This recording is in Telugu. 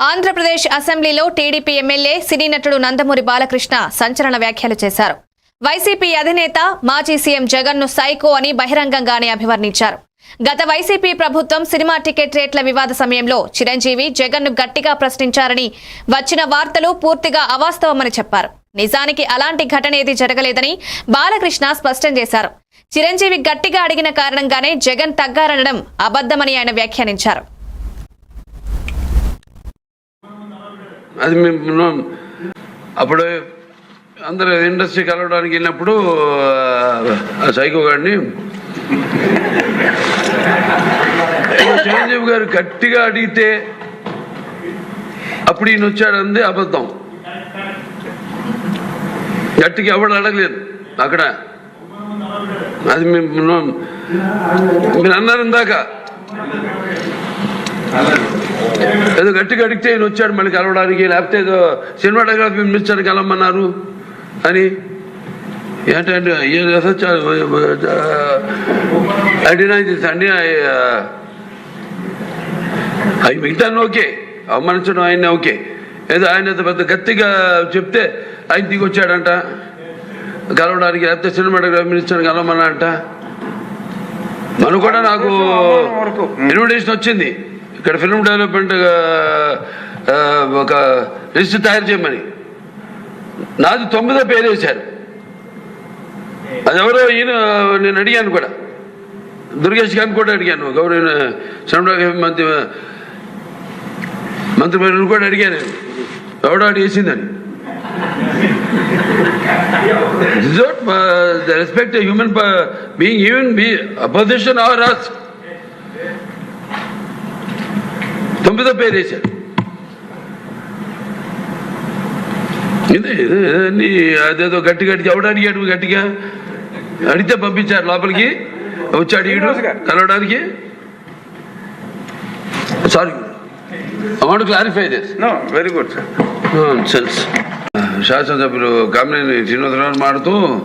ఆంధ్రప్రదేశ్ అసెంబ్లీలో టీడీపీ ఎమ్మెల్యే సినీ నటుడు నందమూరి బాలకృష్ణ సంచలన వ్యాఖ్యలు చేశారు. వైసీపీ అధినేత మాజీ సీఎం జగన్ను సైకో అని బహిరంగంగానే అభివర్ణించారు. గత వైసీపీ ప్రభుత్వం సినిమా టికెట్ రేట్ల వివాద సమయంలో చిరంజీవి జగన్ను గట్టిగా ప్రశ్నించారని వచ్చిన వార్తలు పూర్తిగా అవాస్తవమని చెప్పారు. నిజానికి అలాంటి ఘటన ఏది జరగలేదని బాలకృష్ణ స్పష్టం చేశారు. చిరంజీవి గట్టిగా అడిగిన కారణంగానే జగన్ తగ్గారనడం అబద్దమని ఆయన వ్యాఖ్యానించారు. అది మేము అప్పుడు అందరు ఇండస్ట్రీ కలవడానికి వెళ్ళినప్పుడు ఆ సైకో గారిని చిరంజీవి గారు గట్టిగా అడిగితే అప్పుడు ఈయన వచ్చాడంది అబద్ధం. గట్టిగా ఎవడు అడగలేదు అక్కడ. అది మేము మీరు అన్నారు ఇందాక. ఏదో గట్టిగా అడిగితే ఈయన వచ్చాడు మళ్ళీ కలవడానికి లేకపోతే ఏదో సినిమాటోగ్రఫీ మినిస్టర్ కలవమన్నారు అని. ఏంటంటే అడినా అండి అవి మిగతా ఓకే అవమానించడం ఆయన ఓకే. ఏదో ఆయన పెద్ద గట్టిగా చెప్తే ఆయన దిగి వచ్చాడంట. కలవడానికి లేకపోతే సినిమాటోగ్రఫీ మినిస్టర్ కలవమన్నా అంట మనం కూడా నాకు ఇన్విటేషన్ వచ్చింది. ఇక్కడ ఫిల్మ్ డెవలప్మెంట్ ఒక లిస్ట్ తయారు చేయమని. నాది తొమ్మిదో పేరు వేశారు. అది ఎవరో ఈయన నేను అడిగాను కూడా. దుర్గేష్ గారిని కూడా అడిగాను. గౌరవ సినిమాటోగ్రఫీ మంత్రి మంత్రి కూడా అడిగాను. ఎవడో అడిగి వేసిందని. This is not uh, the respect uh, a తొమ్మిదో పేరు వేశారు అన్ని అదేదో గట్టి గట్టి ఎవడు అడిగాడు గట్టిగా? అడిగితే పంపించారు లోపలికి. వచ్చి అడిగాడు కలవడానికి. Sorry want clarify this good, sir. Sense శాసనసభ్యులు కామినేని శ్రీనివాసరావు మాడుతూ